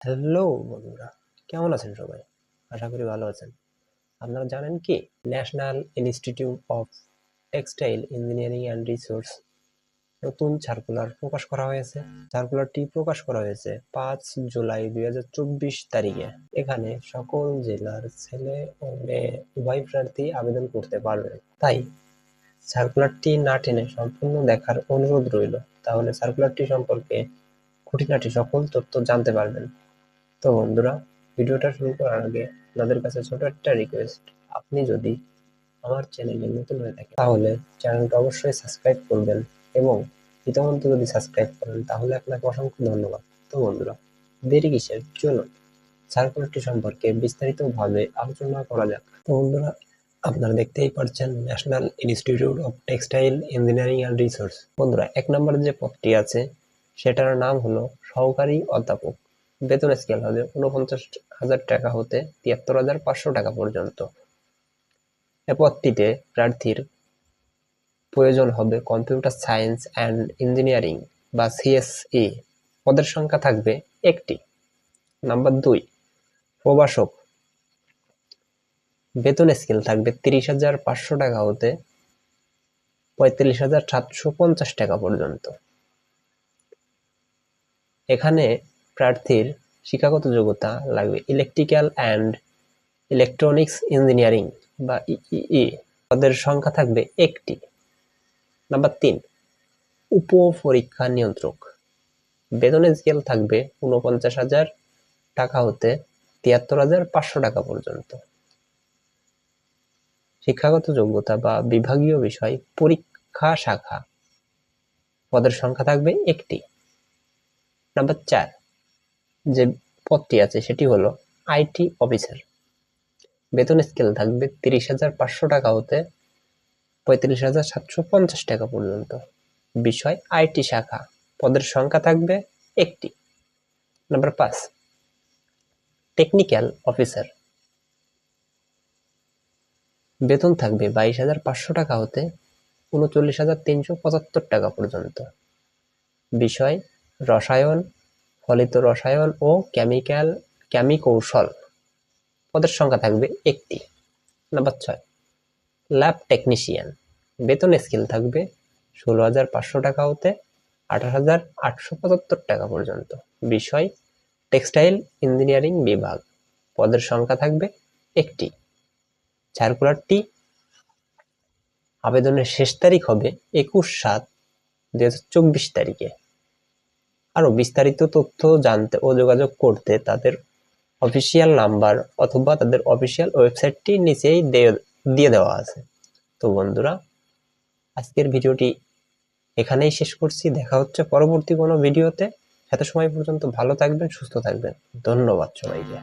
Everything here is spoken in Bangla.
হ্যালো বন্ধুরা, কেমন আছেন সবাই? আশা করি ভালো আছেন। আপনারা জানেন কি? National institute of textile engineering and resource নতুন সার্কুলার প্রকাশ করা হয়েছে। সার্কুলারটি প্রকাশ করা হয়েছে পাঁচ জুলাই দুই তারিখে। এখানে সকল জেলার ছেলে ও মেয়ে, উভয় প্রার্থী আবেদন করতে পারবেন। তাই সার্কুলারটি না টেনে সম্পূর্ণ দেখার অনুরোধ রইল। তাহলে সার্কুলারটি সম্পর্কে খুঁটিনাটি সকল তথ্য জানতে পারবেন। তো বন্ধুরা, ভিডিওটা শুরু করার আগে আপনাদের কাছে ছোট একটা রিকোয়েস্ট আপনি যদি আমার চ্যানেলে নতুন হয়ে থাকেন, তাহলে চ্যানেলটা অবশ্যই সাবস্ক্রাইব করবেন এবং ইতিমধ্যে যদি সাবস্ক্রাইব করেন, তাহলে আপনাকে অসংখ্য ধন্যবাদ। তো বন্ধুরা, দেরি কিসের? চলুন সার্কুলারটি সম্পর্কে বিস্তারিতভাবে আলোচনা করা যাক। তো বন্ধুরা, আপনারা দেখতেই পাচ্ছেন national institute of textile engineering and research বন্ধুরা, এক নম্বর যে পদটি আছে, সেটার নাম হলো সহকারী অধ্যাপক। বেতন স্কেল হবে উনপঞ্চাশ হাজার টাকা হতে তিয়াত্তর হাজার পাঁচশো টাকা পর্যন্ত। এ পদটিতে প্রার্থীর প্রয়োজন হবে কম্পিউটার সায়েন্স অ্যান্ড ইঞ্জিনিয়ারিং বা সিএসই পদের সংখ্যা থাকবে একটি। নাম্বার দুই, প্রভাষক। বেতন স্কেল থাকবে তিরিশ হাজার পাঁচশো টাকা হতে পঁয়ত্রিশ হাজার সাতশো পঞ্চাশ টাকা পর্যন্ত। এখানে প্রার্থীর শিক্ষাগত যোগ্যতা লাগবে। ইলেকট্রিক্যাল অ্যান্ড ইলেকট্রনিক্স ইঞ্জিনিয়ারিং বা ইই পদের সংখ্যা থাকবে একটি। নাম্বার তিন উপ পরীক্ষা নিয়ন্ত্রক। বেতনের স্কেল থাকবে উনপঞ্চাশ হাজার, টাকা হতে তিয়াত্তর হাজার পাঁচশো টাকা পর্যন্ত। শিক্ষাগত যোগ্যতা বা বিভাগীয় বিষয় পরীক্ষা শাখা পদের সংখ্যা থাকবে একটি। নাম্বার চার যে পদটি আছে সেটি হলো আইটি অফিসার। বেতন স্কেল থাকবে তিরিশ হাজার পাঁচশো টাকা হতে পঁয়ত্রিশ হাজার সাতশো পঞ্চাশ টাকা পর্যন্ত। বিষয় আইটি শাখা। পদের সংখ্যা থাকবে একটি। নাম্বার পাঁচ টেকনিক্যাল অফিসার বেতন থাকবে বাইশ হাজার পাঁচশো টাকা হতে উনচল্লিশ হাজার তিনশো পঁচাত্তর টাকা পর্যন্ত। বিষয় রসায়ন ফলিত রসায়ন ও কেমিক্যাল, কেমিকৌশল পদের সংখ্যা থাকবে একটি। নাম্বার ছয়, ল্যাব টেকনিশিয়ান। বেতন স্কেল থাকবে ষোলো হাজার পাঁচশো টাকা হতে আঠাশ হাজার আটশো পঁচাত্তর টাকা পর্যন্ত। বিষয়, টেক্সটাইল ইঞ্জিনিয়ারিং বিভাগ পদের সংখ্যা থাকবে একটি। সার্কুলারটি আবেদনের শেষ তারিখ হবে একুশ সাত দু তারিখে। আরও বিস্তারিত তথ্য জানতে ও যোগাযোগ করতে তাদের অফিসিয়াল নাম্বার অথবা তাদের অফিসিয়াল ওয়েবসাইটটি নিচেই দিয়ে দেওয়া আছে। তো বন্ধুরা, আজকের ভিডিওটি এখানেই শেষ করছি। দেখা হচ্ছে পরবর্তী কোনো ভিডিওতে। এত সময় পর্যন্ত ভালো থাকবেন, সুস্থ থাকবেন। ধন্যবাদ সবাইকে।